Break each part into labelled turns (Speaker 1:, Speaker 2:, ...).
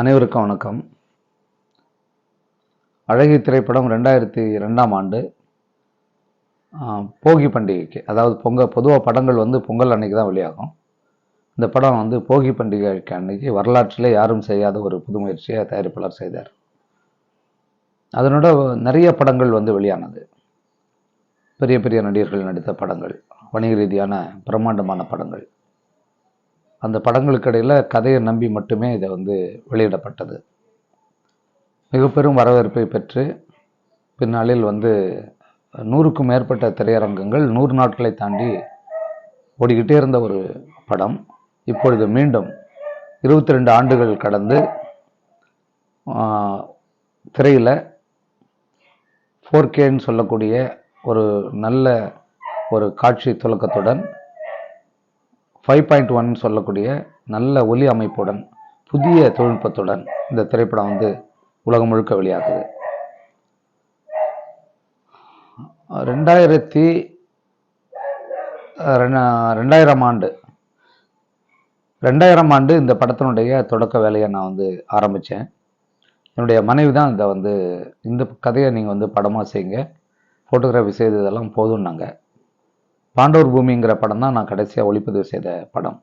Speaker 1: அனைவருக்கும் வணக்கம். அழகி திரைப்படம் ரெண்டாயிரத்தி ரெண்டாம் ஆண்டு போகி பண்டிகைக்கு அதாவது பொங்கல் பொதுவாக படங்கள் வந்து பொங்கல் அன்னைக்கு தான் வெளியாகும். இந்த படம் வந்து போகி பண்டிகைக்கு அன்னைக்கு வரலாற்றில் யாரும் செய்யாத ஒரு புது முயற்சியை தயாரிப்பாளர் செய்தார். அதனோட நிறைய படங்கள் வந்து வெளியானது. பெரிய பெரிய நடிகர்கள் நடித்த படங்கள் வணிக ரீதியான பிரம்மாண்டமான படங்கள். அந்த படங்களுக்கு இடையில் கதையை நம்பி மட்டுமே இதை வந்து வெளியிடப்பட்டது. மிக பெரும் வரவேற்பை பெற்று பின்னாளில் வந்து நூறுக்கும் மேற்பட்ட திரையரங்கங்கள் நூறு நாட்களை தாண்டி ஓடிக்கிட்டே இருந்த ஒரு படம். இப்பொழுது மீண்டும் இருபத்தி ரெண்டு ஆண்டுகள் கடந்து திரையில் ஃபோர் கேன்னு சொல்லக்கூடிய ஒரு நல்ல ஒரு காட்சி துலக்கத்துடன் ஃபைவ் பாயிண்ட் ஒன் சொல்லக்கூடிய நல்ல ஒலி அமைப்புடன் புதிய தொழில்நுட்பத்துடன் இந்த திரைப்படம் வந்து உலகம் முழுக்க வெளியாகுது. ரெண்டாயிரத்தி ரெண்டாயிரம் ஆண்டு ரெண்டாயிரம் ஆண்டு இந்த படத்தினுடைய தொடக்க வேலையை நான் வந்து ஆரம்பித்தேன் என்னுடைய மனைவி தான் இதை வந்து இந்த கதையை நீங்கள் வந்து படமாக செய்யுங்க ஃபோட்டோகிராஃபி செய்ததெல்லாம் போதும்னாங்க. பாண்டவர் பூமிங்கிற படம் தான் நான் கடைசியாக ஒளிப்பதிவு செய்த படம்.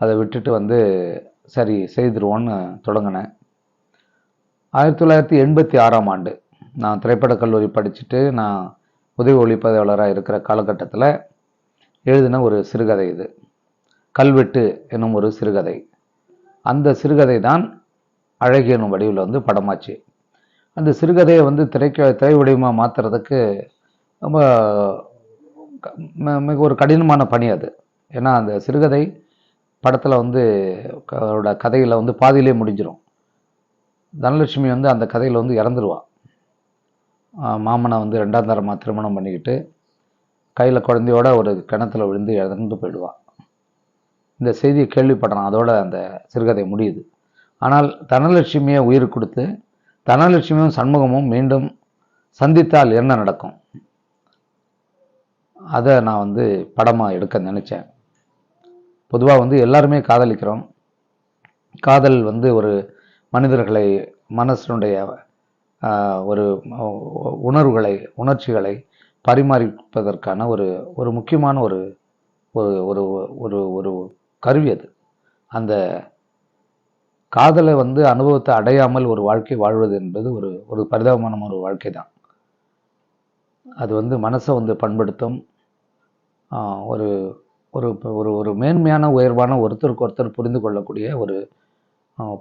Speaker 1: அதை விட்டுட்டு வந்து சரி செய்திருவோன்னு தொடங்கினேன். ஆயிரத்தி தொள்ளாயிரத்தி எண்பத்தி ஆறாம் ஆண்டு நான் திரைப்படக் கல்லூரி படிச்சுட்டு நான் உதவி ஒளிப்பதிவாளராக இருக்கிற காலகட்டத்தில் எழுதின ஒரு சிறுகதை இது. கல்வெட்டு என்னும் ஒரு சிறுகதை. அந்த சிறுகதை தான் அழகி என்னும் வடிவில் வந்து படமாச்சு. அந்த சிறுகதையை வந்து திரைக்க திரை வடிவமாக மாற்றுறதுக்கு ரொம்ப மிக ஒரு கடினமான பணி அது. ஏன்னா அந்த சிறுகதை படத்தில் வந்து க- அவரோட கதையில் வந்து பாதியிலே முடிஞ்சிடும் தனலட்சுமி வந்து அந்த கதையில் வந்து இறந்துருவா. மாமனை வந்து ரெண்டாம் தரமாக திருமணம் பண்ணிக்கிட்டு கையில் குழந்தையோட ஒரு கிணத்துல விழுந்து இறந்து போயிடுவாள் இந்த செய்தியை கேள்விப்படுறான் அதோட அந்த சிறுகதை முடியுது. ஆனால் தனலட்சுமியை உயிர் கொடுத்து தனலட்சுமியும் சண்முகமும் மீண்டும் சந்தித்தால் என்ன நடக்கும்? அதை நான் வந்து படமாக எடுக்க நினச்சேன். பொதுவாக வந்து எல்லாருமே காதலிக்கிறோம். காதல் வந்து ஒரு மனிதர்களை மனசனுடைய ஒரு உணர்வுகளை உணர்ச்சிகளை பரிமாறிப்பதற்கான ஒரு ஒரு முக்கியமான ஒரு ஒரு ஒரு ஒரு ஒரு கருவி அது. அந்த காதலை வந்து அனுபவத்தை அடையாமல் ஒரு வாழ்க்கை வாழ்வது என்பது ஒரு ஒரு பரிதாபமான ஒரு வாழ்க்கை தான் அது வந்து மனசை வந்து பண்படுத்தும். ஒரு ஒரு ஒரு ஒரு மேன்மையான உயர்வான ஒருத்தருக்கு ஒருத்தர் புரிந்து கொள்ளக்கூடிய ஒரு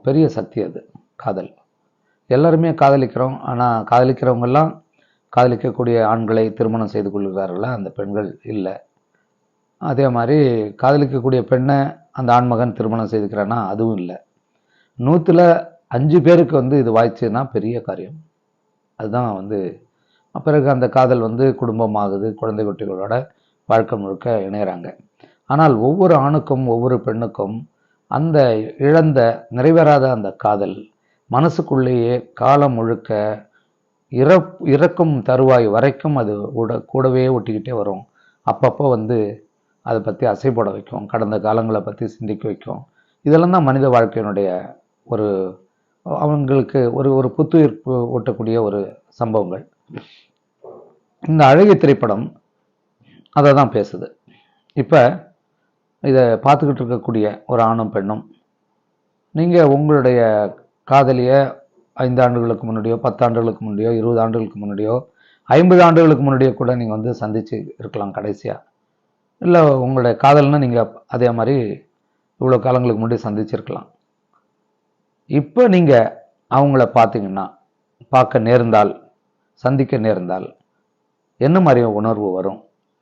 Speaker 1: பெரிய சக்தி அது காதல். எல்லாருமே காதலிக்கிறோம். ஆனால் காதலிக்கிறவங்கெல்லாம் காதலிக்கக்கூடிய ஆண்களை திருமணம் செய்து கொள்கிறார்களா? அந்த பெண்கள் இல்லை. அதே மாதிரி காதலிக்கக்கூடிய பெண்ணை அந்த ஆண்மகன் திருமணம் செய்துக்கிறானா? அதுவும் இல்லை. நூற்றில் அஞ்சு பேருக்கு வந்து இது வாய்ச்சுன்னா பெரிய காரியம். அதுதான் வந்து பிறகு அந்த காதல் வந்து குடும்பமாகுது குழந்தை குட்டிகளோட. வாழ்க்கை முழுக்க இணையறாங்க. ஆனால் ஒவ்வொரு ஆணுக்கும் ஒவ்வொரு பெண்ணுக்கும் அந்த இழந்த நிறைவேறாத அந்த காதல் மனசுக்குள்ளேயே காலம் முழுக்க இறப் இறக்கும் தருவாய் வரைக்கும் அது உட கூடவே ஒட்டிக்கிட்டே வரும். அப்பப்போ வந்து அதை பற்றி அசைப்பட வைக்கும் கடந்த காலங்களை பற்றி சிந்திக்க வைக்கும். இதெல்லாம் தான் மனித வாழ்க்கையினுடைய ஒரு அவங்களுக்கு ஒரு ஒரு புத்துயிர்ப்பு ஓட்டக்கூடிய ஒரு சம்பவங்கள். இந்த அழகிய திரைப்படம் அதை தான் பேசுது. இப்போ இதை பார்த்துக்கிட்டு இருக்கக்கூடிய ஒரு ஆணும் பெண்ணும் நீங்கள் உங்களுடைய காதலியை ஐந்து ஆண்டுகளுக்கு முன்னாடியோ பத்து ஆண்டுகளுக்கு முன்னாடியோ இருபது ஆண்டுகளுக்கு முன்னாடியோ ஐம்பது ஆண்டுகளுக்கு முன்னாடியோ கூட நீங்கள் வந்து சந்திச்சு இருக்கலாம் கடைசியாக இல்லை உங்களுடைய காதல்னா நீங்கள் அதே மாதிரி இவ்வளோ காலங்களுக்கு முன்னாடி சந்திச்சிருக்கலாம். இப்போ நீங்கள் அவங்கள பார்த்தீங்கன்னா பார்க்க நேர்ந்தால் சந்திக்க நேர்ந்தால் என்ன மாதிரி உணர்வு வரும்?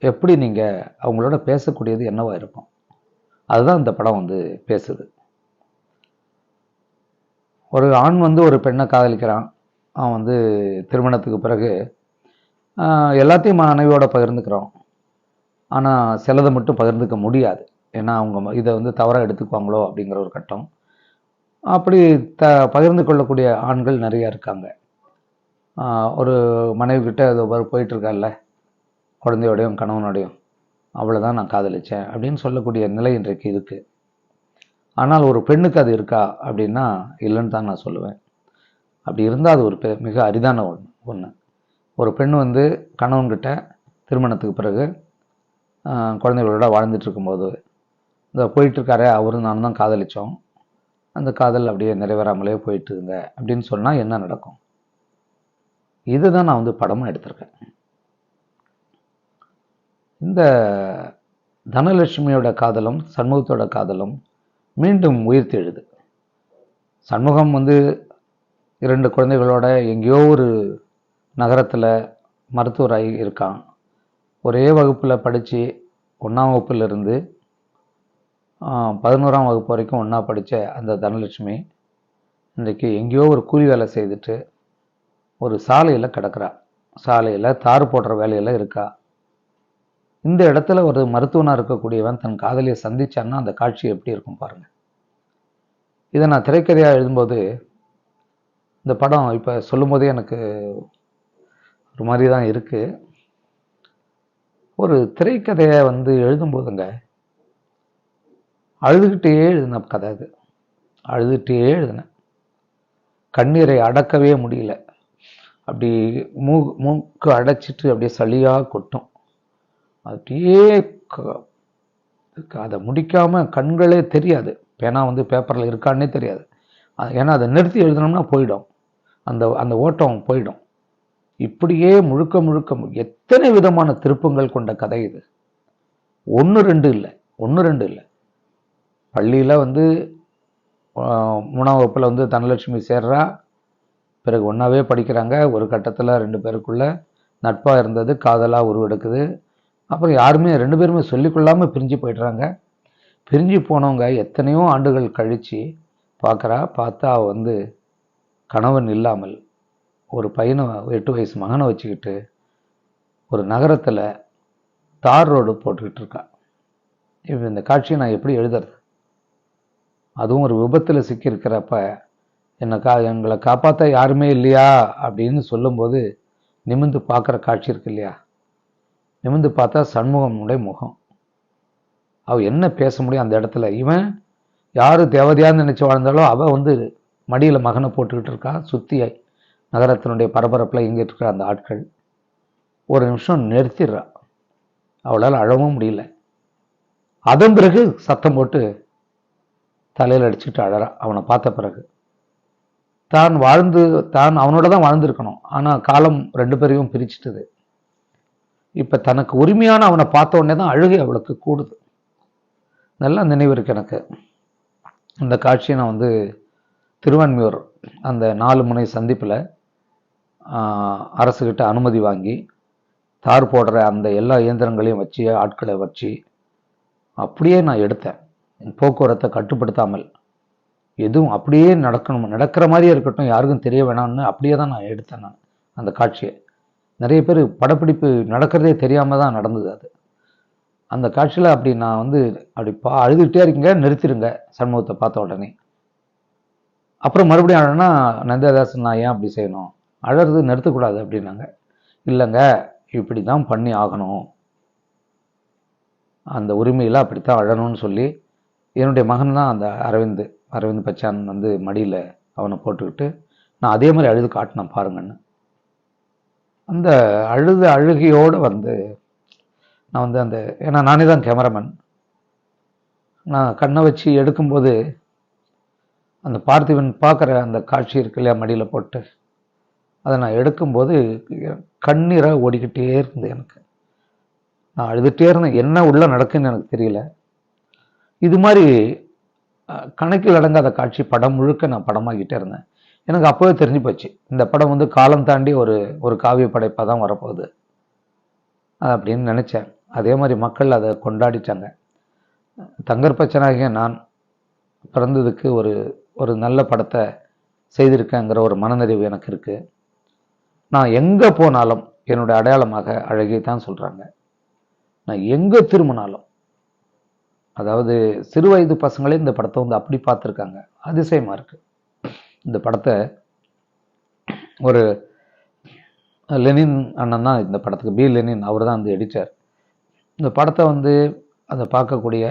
Speaker 1: எப்படி நீங்கள் அவங்களோட பேசக்கூடியது என்னவா இருக்கும்? அதுதான் இந்த படம் வந்து பேசுது. ஒரு ஆண் வந்து ஒரு பெண்ணை காதலிக்கிறான். அவன் வந்து திருமணத்துக்கு பிறகு எல்லாத்தையும் மனைவியோட பகிர்ந்துக்கிறோம். ஆனால் சிலதை மட்டும் பகிர்ந்துக்க முடியாது. ஏன்னா அவங்க இதை வந்து தவறாக எடுத்துக்குவாங்களோ அப்படிங்கிற ஒரு கட்டம். அப்படி த பகிர்ந்து கொள்ளக்கூடிய ஆண்கள் நிறையா இருக்காங்க. ஒரு மனைவி கிட்ட அது குழந்தையோடையும் கணவனோடையும் அவ்வளோதான் நான் காதலிச்சேன் அப்படின்னு சொல்லக்கூடிய நிலை இன்றைக்கு இருக்குது ஆனால் ஒரு பெண்ணுக்கு அது இருக்கா அப்படின்னா இல்லைன்னு தான் நான் சொல்லுவேன். அப்படி இருந்தால் அது ஒரு பெ மிக அரிதான ஒன்று ஒன்று ஒரு பெண் வந்து கணவன்கிட்ட திருமணத்துக்கு பிறகு குழந்தைகளோட வாழ்ந்துட்டு இருக்கும்போது இந்த போயிட்டுருக்காரே அவரும் நானும் தான் காதலித்தோம் அந்த காதல் அப்படியே நிறைவேறாமலே போயிட்டுருங்க அப்படின்னு சொன்னால் என்ன நடக்கும்? இதுதான் நான் வந்து படமாக எடுத்திருக்கேன். இந்த தனலட்சுமியோட காதலும் சண்முகத்தோட காதலும் மீண்டும் உயிர்த்தெழுது சண்முகம் வந்து இரண்டு குழந்தைகளோட எங்கேயோ ஒரு நகரத்தில் மருத்துவராகி இருக்கான். ஒரே வகுப்பில் படித்து ஒன்றாம் வகுப்பிலிருந்து பதினோராம் வகுப்பு வரைக்கும் ஒன்றா படித்த அந்த தனலட்சுமி இன்றைக்கு எங்கேயோ ஒரு கூலி வேலை செய்துட்டு ஒரு சாலையில் கிடக்கிறா. சாலையில் தார் போடுற வேலையில் இருக்கா. இந்த இடத்துல ஒரு மருத்துவனாக இருக்கக்கூடியவன் தன் காதலியை சந்திச்சான்னா அந்த காட்சி எப்படி இருக்கும் பாருங்கள் இதை நான் திரைக்கதையாக எழுதும்போது இந்த படம் இப்போ சொல்லும்போதே எனக்கு ஒரு மாதிரி தான் இருக்குது ஒரு திரைக்கதையை வந்து எழுதும்போதுங்க அழுதுகிட்டே எழுதின கதை அது. அழுதுகிட்டே எழுதினேன் கண்ணீரை அடக்கவே முடியல. அப்படி மூ மூக்கு அடைச்சிட்டு அப்படியே சளியாக கொட்டும். அப்படியே அதை முடிக்காமல் கண்களே தெரியாது. பேனா வந்து பேப்பரில் இருக்கான்னே தெரியாது. அது- ஏன்னா அதை நிறுத்தி எழுதணும்னா போயிடும். அந்த அந்த ஓட்டம் போயிடும். இப்படியே முழுக்க முழுக்க எத்தனை விதமான திருப்பங்கள் கொண்ட கதை இது? ஒன்று ரெண்டு இல்லை. ஒன்று ரெண்டு இல்லை. பள்ளியில் வந்து மூணாம் வகுப்பில் வந்து தனலட்சுமி சேர்றா. பிறகு ஒன்றாவே படிக்கிறாங்க. ஒரு கட்டத்தில் ரெண்டு பேருக்குள்ள நட்பாக இருந்தது காதலாக உருவெடுக்குது. அப்புறம் யாருமே ரெண்டு பேருமே சொல்லிக்கொள்ளாமல் பிரிஞ்சு போயிடுறாங்க. பிரிஞ்சு போனவங்க எத்தனையோ ஆண்டுகள் கழித்து பார்க்குறா பார்த்தா வந்து கணவன் இல்லாமல் ஒரு பையனை எட்டு வயசு மகனை வச்சுக்கிட்டு ஒரு நகரத்தில் தார் ரோடு போட்டுக்கிட்டு இருக்கா. இப்போ இந்த காட்சியை நான் எப்படி எழுதுறது? அதுவும் ஒரு விபத்தில் சிக்கியிருக்கிறப்ப என்னை கா எங்களை காப்பாற்ற யாருமே இல்லையா? அப்படின்னு சொல்லும்போது நிமிந்து பார்க்குற காட்சி இருக்கு இல்லையா? நிமிந்து பார்த்தா சண்முகனுடைய முகம். அவ என்ன பேச முடியும் அந்த இடத்துல? இவன் யார் தேவதையான்னு நினச்சி வாழ்ந்தாலும் அவள் வந்து மடியில் மகனை போட்டுக்கிட்டு இருக்கா சுற்றி நகரத்தினுடைய பரபரப்பில் இங்கே இருக்கிற அந்த ஆட்கள். ஒரு நிமிஷம் நிறுத்திடுறா. அவளால் அழவும் முடியல. அதன் பிறகு சத்தம் போட்டு தலையில் அடிச்சுட்டு அழறா. அவனை பார்த்த பிறகு. தான் வாழ்ந்து தான் அவனோட தான் வாழ்ந்திருக்கணும். ஆனால் காலம் ரெண்டு பேரையும் பிரிச்சுட்டுது. இப்போ தனக்கு உரிமையான அவனை பார்த்த உடனே தான் அழுகை அவளுக்கு கூடுது. நல்லா நினைவு இருக்கு எனக்கு. அந்த காட்சியை நான் வந்து திருவான்மியூர் அந்த நாலு முனை சந்திப்பில் அரசுக்கிட்ட அனுமதி வாங்கி தார் போடுற அந்த எல்லா இயந்திரங்களையும் வச்சு ஆட்களை வச்சு அப்படியே நான் எடுத்தேன். போக்குவரத்தை கட்டுப்படுத்தாமல். எதுவும் அப்படியே நடக்கணும். நடக்கிற மாதிரியே இருக்கட்டும். யாருக்கும் தெரிய வேணாம்னு அப்படியே தான் நான் எடுத்தேன் நான் அந்த காட்சியை. நிறைய பேர் படப்பிடிப்பு நடக்கிறதே தெரியாமல் தான் நடந்தது அது. அந்த காட்சியில் அப்படி நான் வந்து அப்படி பா அழுதுகிட்டே இருக்கீங்க நிறுத்திடுங்க சண்முகத்தை பார்த்த உடனே. அப்புறம் மறுபடியும் அழனா நந்திதாசன் நான் ஏன் அப்படி செய்யணும்? அழறது நிறுத்தக்கூடாது அப்படின்னாங்க. இல்லைங்க இப்படி தான் பண்ணி ஆகணும். அந்த உரிமையில் அப்படித்தான் அழணும்னு சொல்லி என்னுடைய மகன் தான் அந்த அரவிந்த் அரவிந்த் பச்சான் வந்து மடியில் அவனை போட்டுக்கிட்டு நான் அதே மாதிரி அழுது காட்டினேன் பாருங்கன்னு. அந்த அழுத அழுகையோடு வந்து நான் வந்து அந்த ஏன்னா நானே தான் கேமராமேன் நான் கண்ணை வச்சு எடுக்கும்போது அந்த பார்த்திபன் பார்க்குற அந்த காட்சி இருக்கு இல்லையா மடியில் போட்டு அதை நான் எடுக்கும்போது கண்ணீராக ஓடிக்கிட்டே இருந்தது எனக்கு. நான் அழுதுகிட்டே இருந்தேன். என்ன உள்ளே நடக்குன்னு எனக்கு தெரியல. இது மாதிரி கணக்கில் அடங்காத காட்சி படம் முழுக்க நான் படமாக்கிட்டே இருந்தேன். எனக்கு அப்போவே தெரிஞ்சு போச்சு. இந்த படம் வந்து காலம் தாண்டி ஒரு ஒரு காவிய படைப்பாக தான் வரப்போகுது. அப்படின்னு நினச்சேன். அதே மாதிரி மக்கள் அதை கொண்டாடிட்டாங்க. தங்கர் பச்சனாகிய நான் பிறந்ததுக்கு ஒரு ஒரு நல்ல படத்தை செய்திருக்கேங்கிற ஒரு மனநிறைவு எனக்கு இருக்குது நான் எங்கே போனாலும் என்னுடைய அடையாளமாக அழகி தான் சொல்கிறாங்க நான் எங்கே திரும்பினாலும் அதாவது சிறு வயது பசங்களே இந்த படத்தை வந்து அப்படி பார்த்துருக்காங்க. அதிசயமாக இருக்குது இந்த படத்தை ஒரு லெனின் அண்ணன் தான் இந்த படத்துக்கு பி லெனின் அவர் தான் வந்து எடிட்டார் இந்த படத்தை வந்து அதை பார்க்கக்கூடிய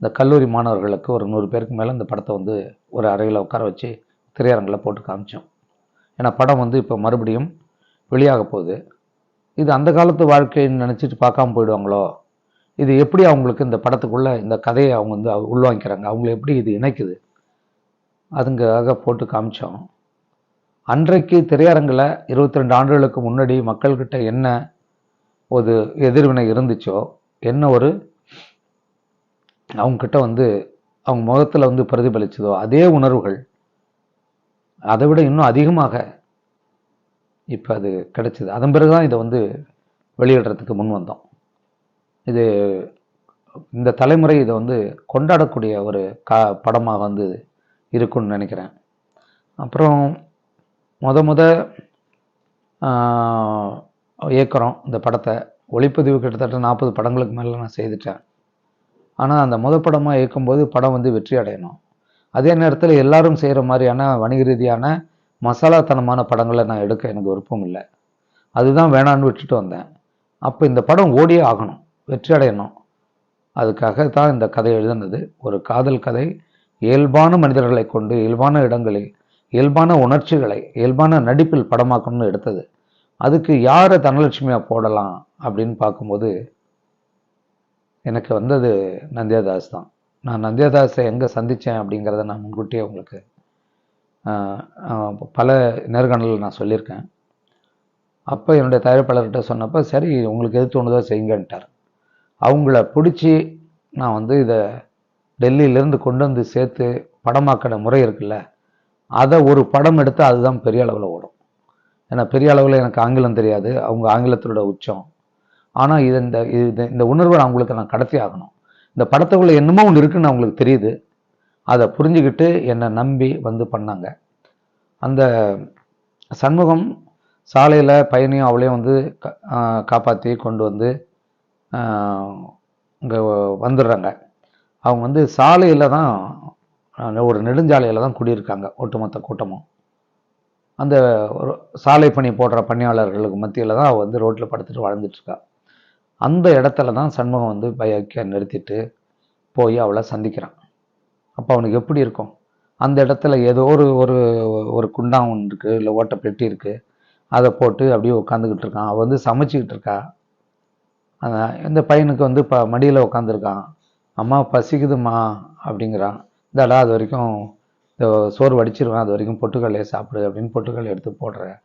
Speaker 1: இந்த கல்லூரி மாணவர்களுக்கு ஒரு நூறு பேருக்கு மேலே இந்த படத்தை வந்து ஒரு அறையில் உட்கார வச்சு திரையரங்கில் போட்டு காமிச்சோம். ஏன்னா படம் வந்து இப்போ மறுபடியும் வெளியாக போகுது. இது அந்த காலத்து வாழ்க்கைன்னு நினச்சிட்டு பார்க்காம போயிடுவாங்களோ? இது எப்படி அவங்களுக்கு இந்த படத்துக்குள்ளே இந்த கதையை அவங்க வந்து உள்வாங்கிக்கிறாங்க? அவங்கள எப்படி இது இணைக்குது? அதுங்காக போட்டு காமிச்சோம். அன்றைக்கு திரையரங்கில் இருபத்தி ரெண்டு ஆண்டுகளுக்கு முன்னாடி மக்கள்கிட்ட என்ன ஒரு எதிர்வினை இருந்துச்சோ என்ன ஒரு அவங்கக்கிட்ட வந்து அவங்க முகத்தில் வந்து பிரதிபலிச்சதோ அதே உணர்வுகள் அதை விட இன்னும் அதிகமாக இப்போ அது கிடைச்சிது. அதன் பிறகு தான் இதை வந்து வெளியிடுறதுக்கு முன் வந்தோம். இது இந்த தலைமுறை இதை வந்து கொண்டாடக்கூடிய ஒரு கா படமாக வந்து இருக்கும்னு நினைக்கிறேன். அப்புறம் முத முத இயக்குறோம் இந்த படத்தை. ஒளிப்பதிவு கிட்டத்தட்ட நாற்பது படங்களுக்கு மேலே நான் செய்துட்டேன். ஆனால் அந்த முத படமாக இயக்கும்போது படம் வந்து வெற்றி அடையணும். அதே நேரத்தில் எல்லாரும் செய்கிற மாதிரியான வணிக ரீதியான மசாலாத்தனமான படங்களை நான் எடுக்க எனக்கு விருப்பம் இல்லை. அதுதான் வேணான்னு விட்டுட்டு வந்தேன். அப்போ இந்த படம் ஓடியே ஆகணும். வெற்றி அடையணும். அதுக்காக தான் இந்த கதை எழுதுனது. ஒரு காதல் கதை. இயல்பான மனிதர்களை கொண்டு இயல்பான இடங்களில் இயல்பான உணர்ச்சிகளை இயல்பான நடிப்பில் படமாக்கணும்னு எடுத்தது. அதுக்கு யாரை தனலட்சுமியாக போடலாம் அப்படின்னு பார்க்கும்போது எனக்கு வந்தது நந்தியாதாஸ் தான். நான் நந்தியாதாஸை எங்கே சந்தித்தேன் அப்படிங்கிறத நான் முன்கூட்டியே உங்களுக்கு பல நேர்காணலில் நான் சொல்லியிருக்கேன். அப்போ என்னுடைய தயாரிப்பாளர்கிட்ட சொன்னப்போ சரி உங்களுக்கு எது தோணுதோ செய்யுங்கன்ட்டார். அவங்கள பிடிச்சி நான் வந்து இதை டெல்லியிலேருந்து கொண்டு வந்து சேர்த்து படமாக்கின முறை இருக்குல்ல அதை ஒரு படம் எடுத்தால் அதுதான் பெரிய அளவில் ஓடும். ஏன்னா பெரிய அளவில் எனக்கு ஆங்கிலம் தெரியாது அவங்க ஆங்கிலத்தோட உச்சம். ஆனால் இது இந்த இது இந்த உணர்வை நான் அவங்களுக்கு நான் கடத்தி ஆகணும். இந்த படத்துக்குள்ளே என்னமோ ஒன்று இருக்குன்னு அவங்களுக்கு தெரியுது. அதை புரிஞ்சுக்கிட்டு என்னை நம்பி வந்து பண்ணாங்க. அந்த சண்முகம் சாலையில் பையனையும் அவளையும் வந்து காப்பாற்றி கொண்டு வந்து இங்கே வந்துடுறாங்க. அவங்க வந்து சாலையில் தான் ஒரு நெடுஞ்சாலையில் தான் குடியிருக்காங்க ஒட்டுமொத்த கூட்டமும். அந்த ஒரு சாலை பணி போடுற பணியாளர்களுக்கு மத்தியில் தான் அவள் வந்து ரோட்டில் படுத்துட்டு வாழ்ந்துட்டுருக்கா அந்த இடத்துல தான் சண்முகம் வந்து பைக்கை நிறுத்திட்டு போய் அவளை சந்திக்கிறான். அப்போ அவனுக்கு எப்படி இருக்கும்? அந்த இடத்துல ஏதோ ஒரு ஒரு ஒரு குண்டான் ஒன்று இருக்குது இல்லை ஓட்டை பெட்டி இருக்குது அதை போட்டு அப்படியே உட்காந்துக்கிட்டு இருக்கான். அவள் வந்து சமைச்சிக்கிட்டு இருக்கா. அந்த இந்த பையனுக்கு வந்து இப்போ மடியில் உட்காந்துருக்கான் அம்மா பசிக்குதுமா அப்படிங்கிறான். இந்தாடா அது வரைக்கும் இந்த சோறு வடிச்சிருவேன் அது வரைக்கும் பொட்டுக்கல்லையே சாப்பிடு அப்படின்னு பொட்டுக்கல்லை எடுத்து போடுறேன்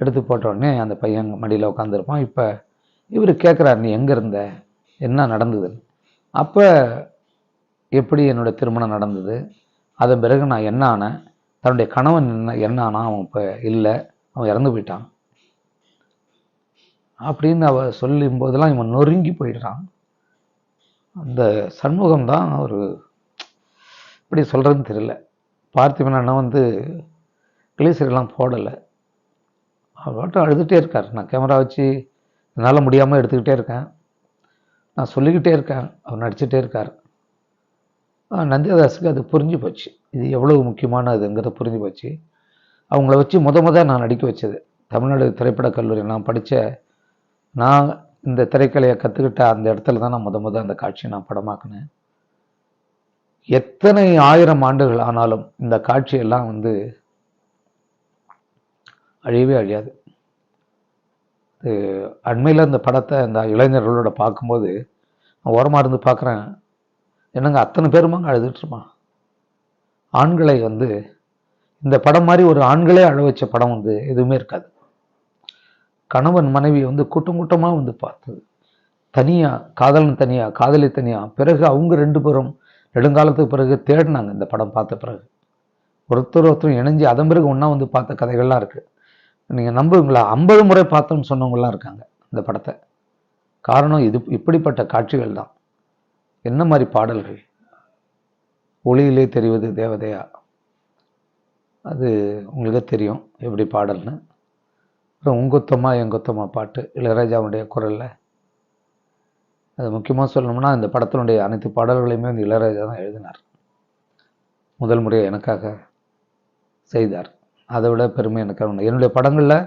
Speaker 1: எடுத்து போட்ட உடனே அந்த பையன் மடியில் உட்காந்துருப்பான் இப்போ இவர் கேட்குறாரு நீ எங்கே இருந்த? என்ன நடந்தது? அப்போ எப்படி என்னோட திருமணம் நடந்தது? அதன் பிறகு நான் என்ன ஆனேன்? தன்னுடைய கணவன் என்ன என்ன அவன் இப்போ இல்லை. அவன் இறந்து போயிட்டான். அப்படின்னு அவ சொல்லும் போதெல்லாம் இவன் நொறுங்கி போயிடுறான். அந்த சண்முகம் தான் ஒரு இப்படி சொல்கிறதுன்னு தெரியல. பார்த்திபன் அண்ணன் வந்து கிளீசரெல்லாம் போடலை. அவர் மட்டும் அழுதுகிட்டே இருக்கார். நான் கேமரா வச்சு என்னால் முடியாமல் எடுத்துக்கிட்டே இருக்கேன். நான் சொல்லிக்கிட்டே இருக்கேன். அவர் நடிச்சுட்டே இருக்கார். நந்தியதாஸுக்கு அது புரிஞ்சு போச்சு. இது எவ்வளவு முக்கியமானதுங்கிறத புரிஞ்சு போச்சு. அவங்கள வச்சு முத முத நான் நடிக்க வச்சது. தமிழ்நாடு திரைப்படக் கல்லூரி நான் படித்த நான் இந்த திரைக்கலையை கற்றுக்கிட்ட அந்த இடத்துல தான் நான் முத முத அந்த காட்சியை நான் படமாக்கினேன். எத்தனை ஆயிரம் ஆண்டுகள் ஆனாலும் இந்த காட்சியெல்லாம் வந்து அழியவே அழியாது. இது அண்மையில் இந்த படத்தை இந்த இளைஞர்களோட பார்க்கும்போது நான் ஓரமாக இருந்து பார்க்குறேன். என்னங்க அத்தனை பேருமாங்க அழுதுட்டுருமா ஆண்களை வந்து இந்த படம் மாதிரி ஒரு ஆண்களே அழ வச்ச படம் வந்து எதுவுமே இருக்காது. கணவன் மனைவி வந்து கூட்டம் கூட்டமாக வந்து பார்த்தது. தனியாக காதலன் தனியாக காதலி தனியாக பிறகு அவங்க ரெண்டு பேரும் நெடுங்காலத்துக்கு பிறகு தேடினாங்க இந்த படம் பார்த்த பிறகு. ஒருத்தர் ஒருத்தர் இணைஞ்சு அதன் பிறகு ஒன்றா வந்து பார்த்த கதைகள்லாம் இருக்குது நீங்கள் நம்புவீங்களா? ஐம்பது முறை பார்த்தோம்னு சொன்னவங்களாம் இருக்காங்க இந்த படத்தை. காரணம் இது இப்படிப்பட்ட காட்சிகள் தான். என்ன மாதிரி பாடல்கள்? ஒளியிலே தெரிவது தேவதையா? அது உங்களுக்கு தெரியும் எப்படி பாடல்னு. உங்குத்தமா எங்குத்தமா பாட்டு இளையராஜாவுடைய குரலில். அது முக்கியமாக சொல்லணும்னா இந்த படத்தினுடைய அனைத்து பாடல்களையுமே வந்து இளையராஜா தான் எழுதினார். முதல் முறையாக எனக்காக செய்தார். அதை விட பெருமை எனக்கு உண்டு. என்னுடைய படங்களில்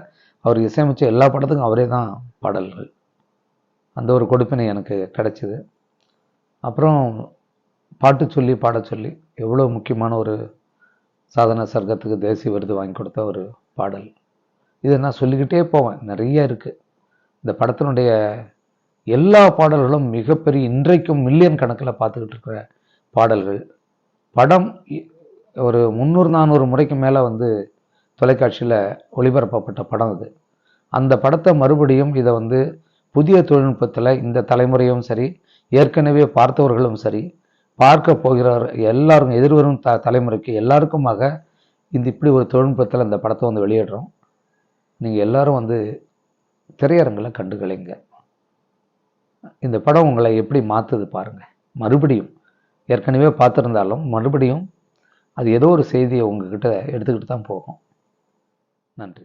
Speaker 1: அவர் இசையமைச்ச எல்லா படத்துக்கும் அவரே தான் பாடல்கள். அந்த ஒரு கொடுப்பினை எனக்கு கிடைச்சிது. அப்புறம் பாட்டு சொல்லி பாடச் சொல்லி எவ்வளோ முக்கியமான ஒரு சாதன சர்க்கத்துக்கு தேசிய விருது வாங்கி கொடுத்த ஒரு பாடல். இதை நான் சொல்லிக்கிட்டே போவேன். நிறைய இருக்குது இந்த படத்தினுடைய எல்லா பாடல்களும் மிகப்பெரிய இன்றைக்கும் மில்லியன் கணக்கில் பார்த்துக்கிட்டு இருக்கிற பாடல்கள். படம் இ- ஒரு முந்நூறு நானூறு முறைக்கு மேலே வந்து தொலைக்காட்சியில் ஒளிபரப்பப்பட்ட படம் இது அந்த படத்தை மறுபடியும் இதை வந்து புதிய தொழில்நுட்பத்தில் இந்த தலைமுறையும் சரி ஏற்கனவே பார்த்தவர்களும் சரி பார்க்க போகிறார் எல்லாரும் எதிர்வரும் த தலைமுறைக்கு எல்லாருக்குமாக இந்த இப்படி ஒரு தொழில்நுட்பத்தில் இந்த படத்தை வந்து வெளியிடுறோம். நீங்கள் எல்லாரும் வந்து திரையரங்களை கண்டுகளிங்க இந்த படம் உங்களை எப்படி மாற்றுது பாருங்கள் மறுபடியும் ஏற்கனவே பார்த்துருந்தாலும் மறுபடியும் அது ஏதோ ஒரு செய்தியை உங்ககிட்ட எடுத்துக்கிட்டு தான் போகும். நன்றி.